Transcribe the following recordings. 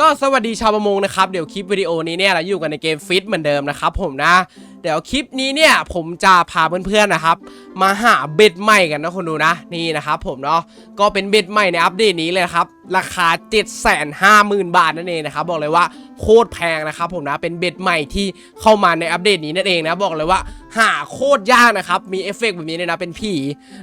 ก็สวัสดีชาวประมงนะครับ เดี๋ยวคลิปวิดีโอนี้เนี่ยเราอยู่กันในเกมฟิตเหมือนเดิมนะครับผมนะ เดี๋ยวคลิปนี้เนี่ยผมจะพาเพื่อนๆนะครับ มาหาเบ็ดใหม่กันนะคนดูนะนี่นะครับผมเนาะก็เป็นเบ็ดใหม่ในอัปเดตนี้เลยครับราคา 750,000 บาทนั่นเองนะครับบอกเลยว่าโคตรแพงนะครับผมนะเป็นเบ็ดใหม่ที่เข้ามาในอัปเดตนี้นั่นเองนะบอกเลยว่าหาโคตรยากนะครับมีเอฟเฟกต์แบบนี้เลยนะเป็นผี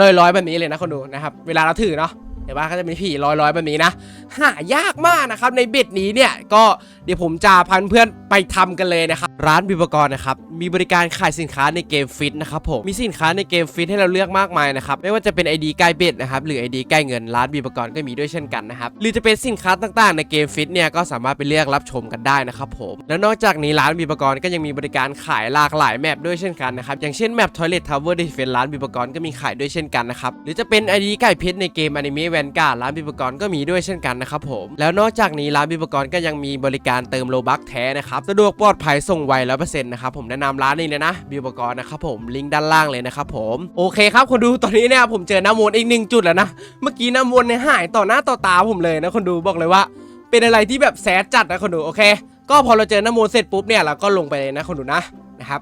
ลอยๆแบบนี้เลยนะคนดูนะครับเวลาเราถือเนาะ เดี๋ยวว่าก็จะมีผีลอยๆแบบนี้นะ หายากมากนะครับในเบ็ดนี้เนี่ยก็เดี๋ยวผมจะพันเพื่อนไปทำกันเลยนะครับ ร้านบิบกรนะครับ มีบริการขายสินค้าในเกมฟิตนะครับผม มีสินค้าในเกมฟิตให้เราเลือกมากมายนะครับ ไม่ว่าจะเป็น ID ใกล้เบ็ดนะครับ หรือ ID ใกล้เงิน ร้านบิบกรก็มีด้วยเช่นกันนะครับ หรือจะเป็นสินค้าต่างๆ ในเกมฟิตเนี่ย ก็สามารถไปเลือกรับชมกันได้นะครับผม แล้วนอกจากนี้ร้านบิบกรก็ยังมีบริการขายหลากหลายแมปด้วยเช่นกันนะครับ อย่างเช่นแมป Toilet Tower Defense ร้านบิบกรก็มีขายด้วยเช่นกันนะครับ หรือจะเป็น ID ไก่เพชรในเกม Anime Vanguard ร้านบิบกรก็มีด้วยเช่นกันนะครับผม แล้วนอกจากนี้ร้านบิบกรก็ยังมีบริการเติมโลบัคแท้นะครับสะดวกปลอดภัยส่งไวร้อยเปอร์เซ็นต์นะครับผมแนะนำร้านนี้เลยนะบิบกรนะครับผมลิงก์ด้านล่างเลยนะครับผมโอเคครับคนดูตอนนี้เนี่ยผมเจอน้ำมนอีกหนึ่งจุดแล้วนะเมื่อกี้น้ำมนเนี่ยหายต่อหน้าต่อตาผมเลยนะคนดูบอกเลยว่า เป็นอะไรที่แบบแสจัดนะคนดูโอเค ก็พอเราเจอน้ำมนเสร็จปุ๊บเนี่ยเราก็ลงไปเลยนะคนดูนะนะครับ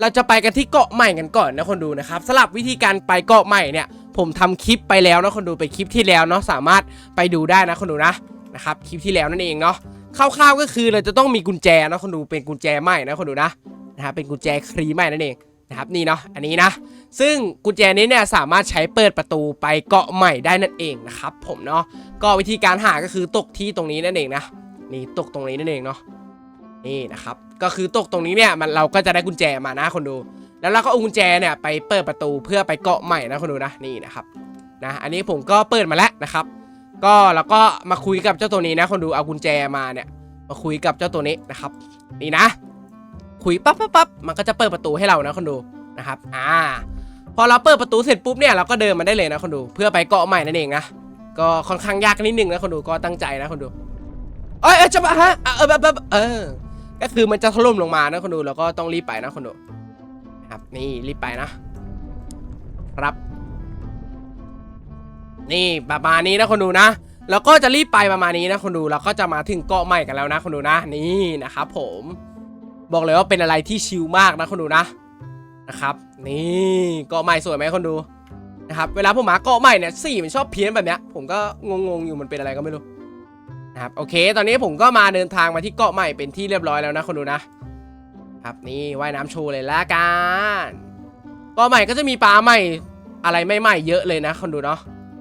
เราจะไปกันที่เกาะใหม่กันก่อนนะคนดูนะครับสำหรับวิธีการไปเกาะใหม่เนี่ยผมทำคลิปไปแล้วนะคนดูไปคลิปที่แล้วเนาะสามารถไปดูได้นะคนดูนะนะครับคลิปที่แล้วนั่นเองเนาะ คร่าวๆก็คือเราจะต้องมีกุญแจนะคนดูเป็นกุญแจใหม่นะคนดูนะนะครับเป็นกุญแจครีใหม่นั่นเองนะครับนี่เนาะอันนี้นะ ซึ่งกุญแจนี้เนี่ยสามารถใช้เปิดประตูไปเกาะใหม่ได้นั่นเองนะครับผมเนาะก็วิธีการหาก็คือตกที่ตรงนี้นั่นเองนะนี่ตกตรงนี้นั่นเองเนาะนี่นะครับก็คือตกตรงนี้เนี่ยมันเราก็จะได้กุญแจมานะคนดู แล้วเราก็เอากุญแจเนี่ยไปเปิดประตูเพื่อไปเกาะใหม่นะคนดูนะนี่นะครับนะอันนี้ผมก็เปิดมาแล้วนะครับ ก็แล้วก็มาคุยกับเจ้าตัวนี้นะ คนดูเอากุญแจมาเนี่ย มาคุยกับเจ้าตัวนี้นะครับ นี่นะ คุยปั๊บปั๊บปั๊บมันก็จะเปิดประตูให้เรานะคนดูนะครับ อ่า พอเราเปิดประตูเสร็จปุ๊บเนี่ยเราก็เดินมาได้เลยนะคนดู เพื่อไปเกาะใหม่นั่นเองนะก็ค่อนข้างยากนิดนึงนะคนดูก็ตั้งใจนะคนดูเอ้ยเอ้ยจะมาฮะเออแบบแบบเออ ก็คือมันจะถล่มลงมานะคนดูแล้วก็ต้องรีบไปนะคนดู ครับนี่รีบไปนะครับ นี่ประมาณนี้นะคนดูนะแล้วก็จะรีบไปประมาณนี้นะคนดูแล้วก็จะมาถึงเกาะใหม่กันแล้วนะคนดูนะนี่นะครับผมบอกเลยว่าเป็นอะไรที่ชิลมากนะคนดูนะนะครับ นี่เกาะใหม่สวยไหมคนดูนะครับเวลาผมมาเกาะใหม่เนี่ยสีมันชอบเพี้ยนแบบเนี้ยผมก็งงๆอยู่มันเป็นอะไรก็ไม่รู้นะครับโอเค ตอนนี้ผมก็มาเดินทางมาที่เกาะใหม่เป็นที่เรียบร้อยแล้วนะคนดูนะครับนี่ว่ายน้ำโชว์เลยละกันเก็ใหม่ก็จะมีปลาใหม่อะไรใหม่ๆเยอะเลยนะคนดูเนาะ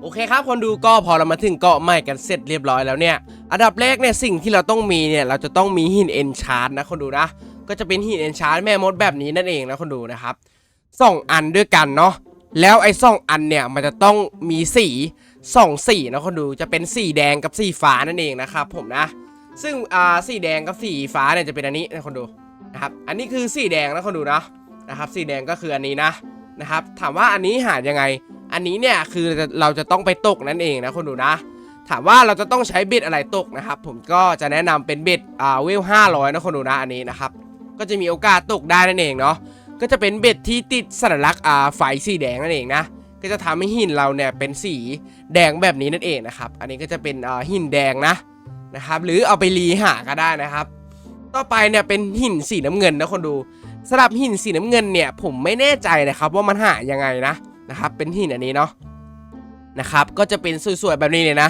อเคครับคนดูก็พอเรามาถึงเกาะใหม่กันเสร็จเรียบร้อยแล้วเนี่ย อันดับแรกเนี่ยสิ่งที่เราต้องมีเนี่ยเราจะต้องมีหินเอนชาร์ดนะคนดูนะ ก็จะเป็นหินเอนชาร์ดแม่มดแบบนี้นั่นเองนะคนดูนะครับสองอันด้วยกันเนาะแล้วไอ้สองอันเนี่ยมันจะต้องมีสีสองสีนะคนดูจะเป็นสีแดงกับสีฟ้านั่นเองนะครับผมนะ ซึ่งอ่าสีแดงกับสีฟ้าเนี่ยจะเป็นอันนี้นะคนดูนะครับอันนี้คือสีแดงนะคนดูนะนะครับสีแดงก็คืออันนี้นะนะครับถามว่าอันนี้หายังไง อันนี้เนี่ยคือเราจะต้องไปตกนั่นเองนะคนดูนะ ถามว่าเราจะต้องใช้เบ็ดอะไรตกนะครับ ผมก็จะแนะนำเป็นเบ็ดอ่าเวล500นะคนดูนะอันนี้นะครับ ก็จะมีโอกาสตกได้นั่นเองเนาะก็จะเป็นเบ็ดที่ติดสัญลักษณ์อ่าไฟสีแดงนั่นเองนะก็จะทำให้หินเราเนี่ยเป็นสีแดงแบบนี้นั่นเองนะครับ อันนี้ก็จะเป็นอ่าหินแดงนะนะครับ หรือเอาไปรีหาก็ได้นะครับ ต่อไปเนี่ยเป็นหินสีน้ำเงินนะคนดูสำหรับหินสีน้ำเงินเนี่ยผมไม่แน่ใจนะครับว่ามันหายังไงนะ นะครับ เป็นหินอันนี้เนาะนะครับ ก็จะเป็นสวยๆแบบนี้เลยนะ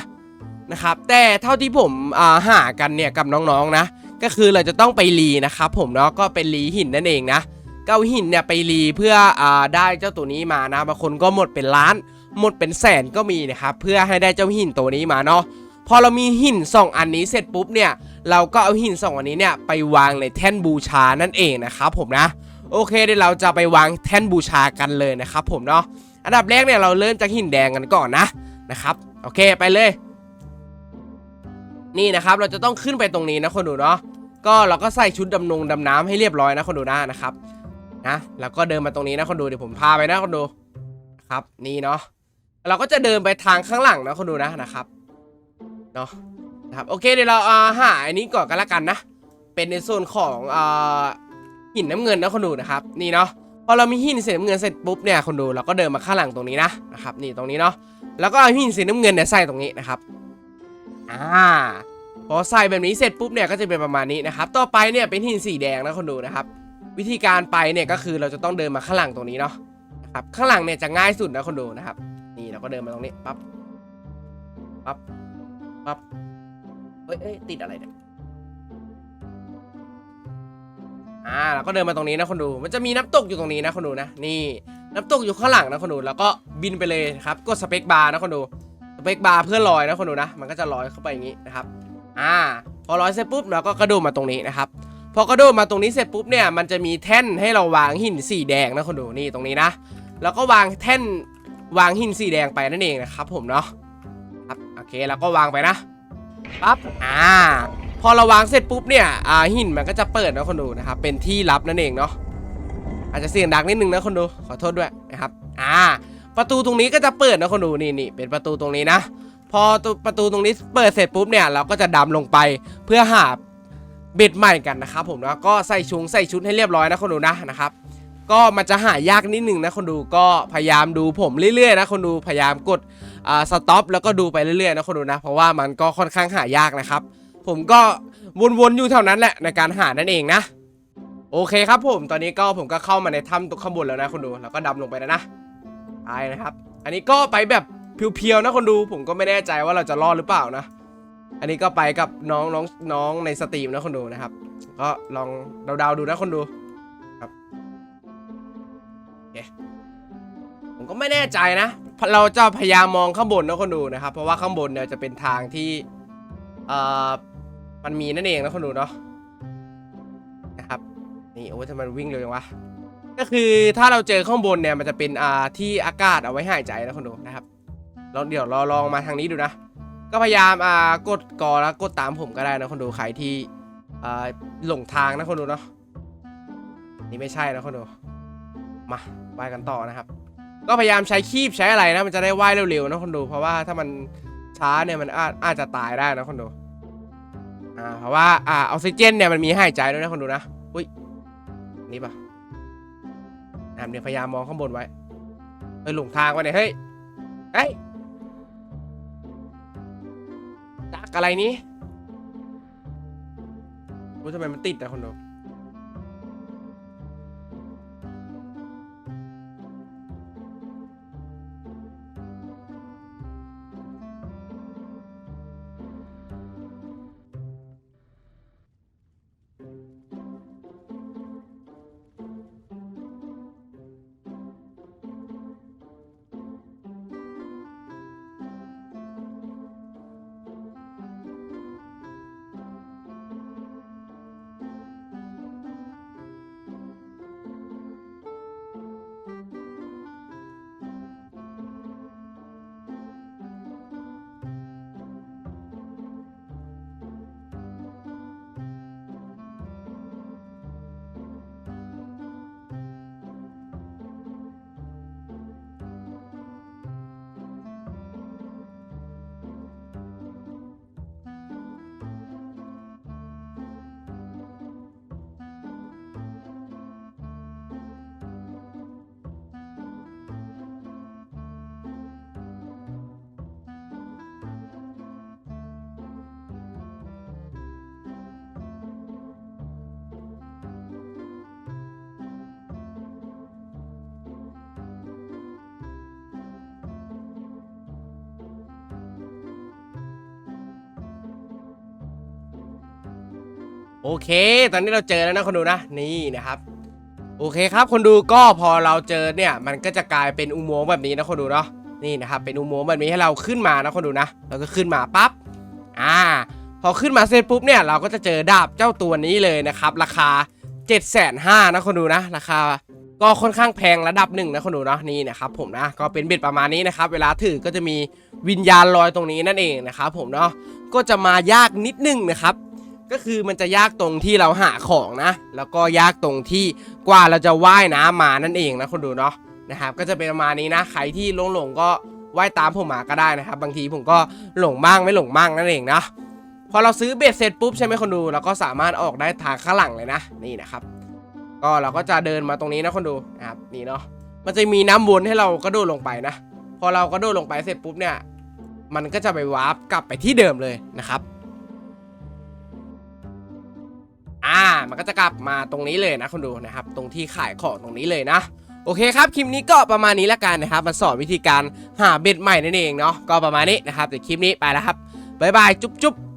นะครับ แต่เท่าที่ผมอ่าหากันเนี่ยกับน้องๆนะ ก็คือเราจะต้องไปรีนะครับผมเนาะก็เป็นรีหินนั่นเองนะก็เอาหินเนี่ยไปรีเพื่ออ่าได้เจ้าตัวนี้มานะบางคนก็หมดเป็นล้าน หมดเป็นแสนก็มีนะครับเพื่อให้ได้เจ้าหินตัวนี้มาเนาะพอเรามีหินสองอันนี้เสร็จปุ๊บเนี่ยเราก็เอาหินสองอันนี้เนี่ยไปวางในแท่นบูชานั่นเองนะครับผมนะ โอเคเดี๋ยวเราจะไปวางแท่นบูชากันเลยนะครับผมเนาะ อันดับแรกเนี่ยเราเริ่มจากหินแดงกันก่อนนะนะครับโอเคไปเลย นี่นะครับเราจะต้องขึ้นไปตรงนี้นะคนดูเนาะก็เราก็ใส่ชุดดำนงดำน้ำให้เรียบร้อยนะคนดูนะนะครับนะแล้วก็เดินมาตรงนี้นะคนดูเดี๋ยวผมพาไปนะคนดูนะครับนี่เนาะเราก็จะเดินไปทางข้างหลังนะคนดูนะนะครับเนาะนะครับโอเคเดี๋ยวเราอาหาอันนี้ก่อนกันละกันนะ เป็นในส่วนของอ่าหินน้ำเงินนะคนดูนะครับ นี่เนาะ พอเรามีหินสีน้ำเงินเสร็จปุ๊บเนี่ยคนดูเราก็เดินมาข้างหลังตรงนี้นะนะครับนี่ตรงนี้เนาะแล้วก็เอาหินสีน้ำเงินเนี่ยใส่ตรงนี้นะครับอ่าพอใส่แบบนี้เสร็จปุ๊บเนี่ยก็จะเป็นประมาณนี้นะครับต่อไปเนี่ยเป็นหินสีแดงนะคนดูนะครับ วิธีการไปเนี่ยก็คือเราจะต้องเดินมาข้างหลังตรงนี้เนาะนะครับข้างหลังเนี่ยจะง่ายสุดนะคนดูนะครับ นี่เราก็เดินมาตรงนี้ปั๊บปั๊บปั๊บเอ้ยเอ้ยติดอะไรเนี่ย อ่าเราก็เดินมาตรงนี้นะคนดูมันจะมีน้ำตกอยู่ตรงนี้นะคนดูนะนี่น้ำตกอยู่ข้างหลังนะคนดูแล้วก็บินไปเลยครับกดสเปคบาร์นะคนดูสเปคบาร์เพื่อลอยนะคนดูนะมันก็จะลอยเข้าไปอย่างนี้นะครับอ่าพอลอยเสร็จปุ๊บเราก็กระโดดมาตรงนี้นะครับพอกระโดดมาตรงนี้เสร็จปุ๊บเนี่ยมันจะมีแท่นให้เราวางหินสีแดงนะคนดูนี่ตรงนี้นะแล้วก็วางแท่นวางหินสีแดงไปนั่นเองนะครับผมเนาะครับโอเคแล้วก็วางไปนะปั๊บอ่า พอเราวางเสร็จปุ๊บเนี่ยอ่าหินมันก็จะเปิดนะคนดูนะครับเป็นที่ลับนั่นเองเนาะอาจจะเสียงดังนิดนึงนะคนดูขอโทษด้วยนะครับอ่าประตูตรงนี้ก็จะเปิดนะคนดูนี่นี่เป็นประตูตรงนี้นะ พอประตูตรงนี้เปิดเสร็จปุ๊บเนี่ยเราก็จะดำลงไปเพื่อหาเบ็ดใหม่กันนะครับผมแล้วก็ใส่ชุงใส่ชุดให้เรียบร้อยนะคนดูนะนะครับก็มันจะหายากนิดนึงนะคนดูก็พยายามดูผมเรื่อยๆนะคนดูพยายามกดอ่าสต็อปแล้วก็ดูไปเรื่อยๆนะคนดูนะเพราะว่ามันก็ค่อนข้างหายากนะครับ ผมก็วนๆอยู่เท่านั้นแหละในการหานั่นเองนะโอเคครับผมตอนนี้ก็ผมก็เข้ามาในถ้ำตรงข้างบนแล้วนะคนดูแล้วก็ดำลงไปแล้วนะไปนะครับ อันนี้ก็ไปแบบเพียวๆนะคนดู ผมก็ไม่แน่ใจว่าเราจะรอดหรือเปล่านะ อันนี้ก็ไปกับน้องน้องน้องในสตรีมนะคนดูนะครับ ก็ลองเดาๆดูนะคนดูครับผมก็ไม่แน่ใจนะ เราจะพยายามมองข้างบนนะคนดูนะครับ เพราะว่าข้างบนเนี่ยจะเป็นทางที่เอ่อ มันมีนั่นเองนะคนดูเนาะนะครับนี่โอ้ยทำไมวิ่งเร็วจังวะก็คือถ้าเราเจอข้างบนเนี่ยมันจะเป็นอ่าที่อากาศเอาไว้หายใจนะคนดูนะครับลองเดี๋ยวเราลองมาทางนี้ดูนะ ก็พยายามอ่ากดกอแล้วกดตามผมก็ได้นะคนดูใครที่อ่าหลงทางนะคนดูเนาะนี่ไม่ใช่นะคนดูมาว่ายกันต่อนะครับ ก็พยายามใช้คีบใช้อะไรนะมันจะได้ว่ายเร็วๆนะคนดู เพราะว่าถ้ามันช้าเนี่ยมันอาจอาจจะตายได้นะคนดู อ่าเพราะว่าอ่าออกซิเจนเนี่ยมันมีให้หายใจด้วยนะคนดูนะอุ้ยนี่ปะแอมเนี่ยพยายามมองข้างบนไว้เฮ้ยหลงทางวะเนี่ยเฮ้ยเฮ้ยจักอะไรนี้รู้ทำไมมันติดอะคนดู โอเค ตอนนี้เราเจอแล้วนะคนดูนะ นี่นะครับ โอเคครับ คนดูก็พอเราเจอเนี่ย มันก็จะกลายเป็นอุโมงค์แบบนี้นะคนดูเนาะ นี่นะครับ เป็นอุโมงค์แบบนี้ให้เราขึ้นมานะคนดูนะ เราก็ขึ้นมาปั๊บ อ่า พอขึ้นมาเสร็จปุ๊บเนี่ย เราก็จะเจอดาบเจ้าตัวนี้เลยนะครับ ราคา7 5 0 0 0นะคนดูนะ ราคาก็ค่อนข้างแพงระดับหนึ่งนะคนดูเนาะนี่นะครับผมนะก็เป็นเบ็ดประมาณนี้นะครับ เวลาถือก็จะมีวิญญาณลอยตรงนี้นั่นเองนะครับผมเนาะก็จะมายากนิดนึงนะครับ ก็คือมันจะยากตรงที่เราหาของนะ แล้วก็ยากตรงที่กว่าเราจะว่ายน้ำมานั่นเองนะคนดูเนาะนะครับ ก็จะเป็นประมาณนี้นะ ใครที่หลงหลงๆก็ว่ายตามผมมาก็ได้นะครับ บางทีผมก็หลงบ้างไม่หลงบ้างนั่นเองนะ พอเราซื้อเบ็ดเสร็จปุ๊บใช่ไหมคนดูเราก็สามารถออกได้ทางข้างหลังเลยนะนี่นะครับ ก็เราก็จะเดินมาตรงนี้นะคนดูนะครับนี่เนาะมันจะมีน้ำวนให้เรากระโดดลงไปนะ พอเรากระโดดลงไปเสร็จปุ๊บเนี่ย มันก็จะไปวาร์ปกลับไปที่เดิมเลยนะครับ มันก็จะกลับมาตรงนี้เลยนะคุณดูนะครับ ตรงที่ขายของตรงนี้เลยนะ โอเคครับคลิปนี้ก็ประมาณนี้ละกันนะครับมาสอนวิธีการหาเบ็ดใหม่นั่นเองเนาะก็ประมาณนี้นะครับแต่คลิปนี้ไปแล้วครับบ๊ายบายจุ๊บจุ๊บ